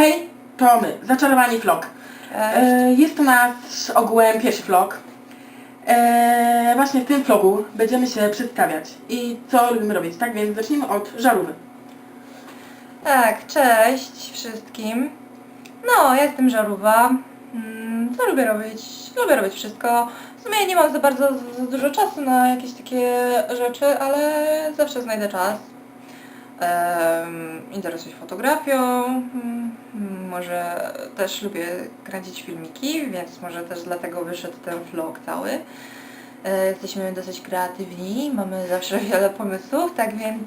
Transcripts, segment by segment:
Hej, to my, Zaczarowani Vlog. E, jest to nasz ogółem pierwszy vlog. E, właśnie w tym vlogu będziemy się przedstawiać i co lubimy robić, tak więc zacznijmy od żarówy. Tak, cześć wszystkim. No, ja jestem Żarówa. Mm, Co lubię robić? Lubię robić wszystko. W sumie nie mam za bardzo za dużo czasu na jakieś takie rzeczy, ale zawsze znajdę czas. Interesuję się fotografią, mm, może też lubię kręcić filmiki, więc może też dlatego wyszedł ten vlog cały. E, Jesteśmy dosyć kreatywni, mamy zawsze wiele pomysłów, tak więc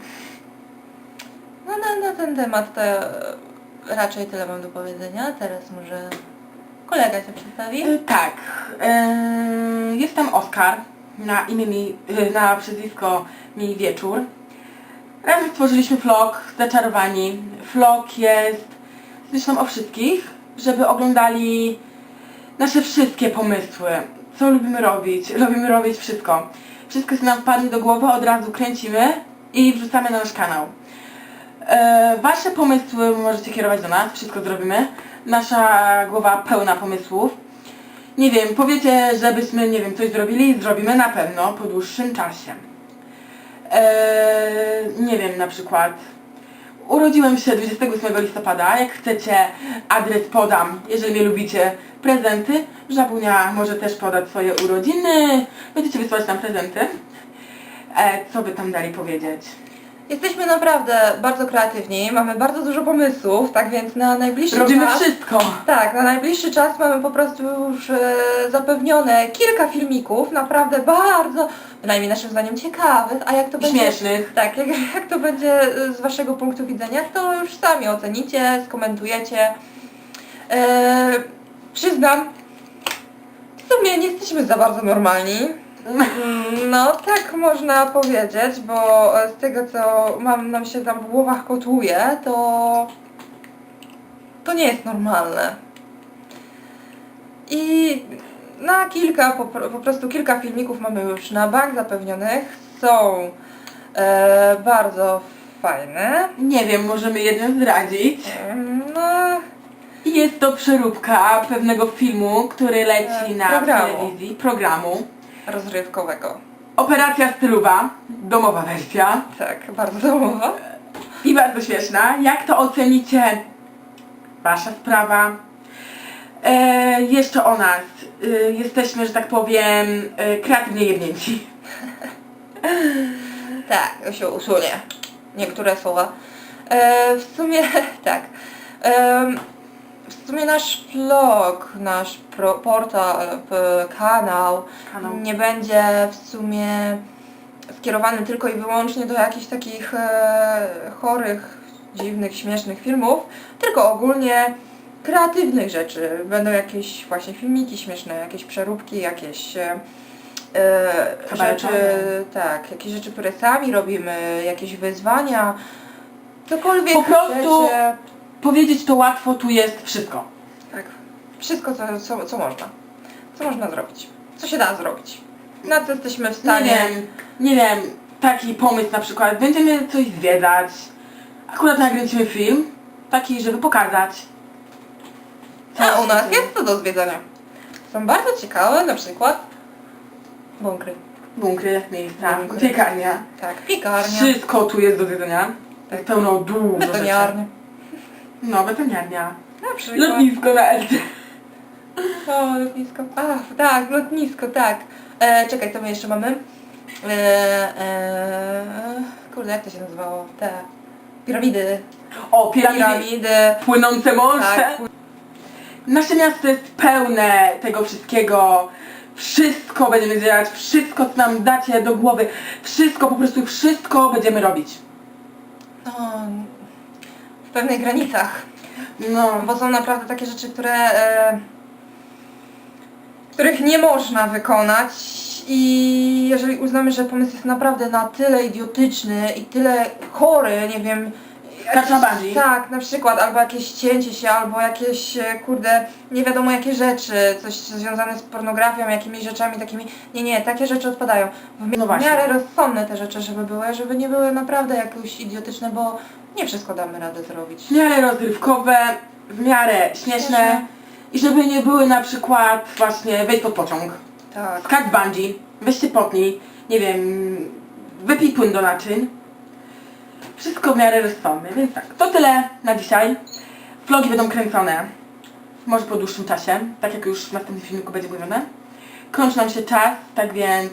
no na, na ten temat to raczej tyle mam do powiedzenia. Teraz może kolega się przedstawi. E, tak, e, jestem Oskar, na imię mi, na przezwisko mi Wieczór. Razem stworzyliśmy vlog Zaczarowani. Vlog jest zresztą o wszystkich, żeby oglądali nasze wszystkie pomysły. Co lubimy robić? Lubimy robić wszystko. Wszystko, co nam wpadnie do głowy, od razu kręcimy i wrzucamy na nasz kanał. E, wasze pomysły możecie kierować do nas, wszystko zrobimy. Nasza głowa pełna pomysłów. Nie wiem, powiecie, żebyśmy, nie wiem, coś zrobili, zrobimy na pewno po dłuższym czasie. E, nie wiem, na przykład urodziłem się 28 listopada, jak chcecie, adres podam, jeżeli mnie lubicie, prezenty. Żabunia może też podać swoje urodziny, będziecie wysłać nam prezenty. E, co by tam dali powiedzieć? Jesteśmy naprawdę bardzo kreatywni, mamy bardzo dużo pomysłów, tak więc na najbliższy Robimy czas... wszystko. Tak, na najbliższy czas mamy po prostu już e, zapewnione kilka filmików, naprawdę bardzo, bynajmniej naszym zdaniem ciekawych, a jak to będzie... Śmiesznych. Tak, jak, jak to będzie e, z waszego punktu widzenia, to już sami ocenicie, skomentujecie. E, przyznam, w sumie nie jesteśmy za bardzo normalni. No, tak można powiedzieć, bo z tego co mam, nam się tam w głowach kotłuje, to to nie jest normalne. I na kilka, po, po prostu kilka filmików mamy już na bank zapewnionych. Są e, bardzo fajne. Nie wiem, możemy jeden zdradzić. Mm, No, Jest to przeróbka pewnego filmu, który leci E, na programu. telewizji, programu. Rozrywkowego. Operacja stylowa, domowa wersja Tak, bardzo domowa. i bardzo śmieszna. Jak to ocenicie? Wasza sprawa. E, jeszcze o nas. E, jesteśmy, że tak powiem, e, kreatywnie jebnięci. Tak, się usunie niektóre słowa. E, w sumie tak. Em, w sumie nasz blog, nasz pro, portal, p- kanał, Kanał. nie będzie w sumie skierowany tylko i wyłącznie do jakichś takich e, chorych, dziwnych, śmiesznych filmów, tylko ogólnie kreatywnych rzeczy. Będą jakieś właśnie filmiki śmieszne, jakieś przeróbki, jakieś e, e, rzeczy, tak, jakieś rzeczy, które sami robimy, jakieś wyzwania, cokolwiek Po prostu- chcecie. Powiedzieć to łatwo, tu jest wszystko. Tak, wszystko co, co, co można, co można zrobić, co się da zrobić. Na co jesteśmy w Nie stanie. wiem, nie wiem, taki pomysł na przykład, będziemy coś zwiedzać, akurat nakręcimy film, taki, żeby pokazać. A u nas jest to do zwiedzania. Są bardzo ciekawe, na przykład bunkry. Bunkry, miejsca, Bunkry. piekarnia. Tak, piekarnia, Wszystko tu jest do zwiedzenia. Tak. Pełno dużo rzeczy. No, betoniarnia. Na przykład. Lotnisko na LC. O, lotnisko. A, tak, lotnisko, tak. E, czekaj, co my jeszcze mamy? E, e, kurde, jak to się nazywało? Te piramidy. O, piramidy. Piramidy. Płynące morze. Tak. Nasze miasto jest pełne tego wszystkiego. Wszystko będziemy zbierać, wszystko co nam dacie do głowy, wszystko, po prostu wszystko będziemy robić. No, pewnych granicach. No, Bo są naprawdę takie rzeczy, które e, których nie można wykonać i jeżeli uznamy, że pomysł jest naprawdę na tyle idiotyczny i tyle chory, nie wiem... Skacz na bungee. Tak, na przykład, albo jakieś cięcie się, albo jakieś, e, kurde, nie wiadomo jakie rzeczy, coś związane z pornografią, jakimiś rzeczami takimi. Nie, nie, takie rzeczy odpadają. W No właśnie. miarę rozsądne te rzeczy, żeby były, żeby nie były naprawdę jakieś idiotyczne, bo nie wszystko damy radę zrobić. w miarę rozrywkowe, w miarę śmieszne Śmieszne. i żeby nie były na przykład właśnie wejdź pod pociąg, Tak. skacz bungee, weź się potnij, nie wiem, wypij płyn do naczyń. Wszystko w miarę rozsądne, więc tak, to tyle na dzisiaj. Vlogi będą kręcone może po dłuższym czasie, tak jak już w następnym filmiku będzie mówione. Kończy nam się czas, tak więc!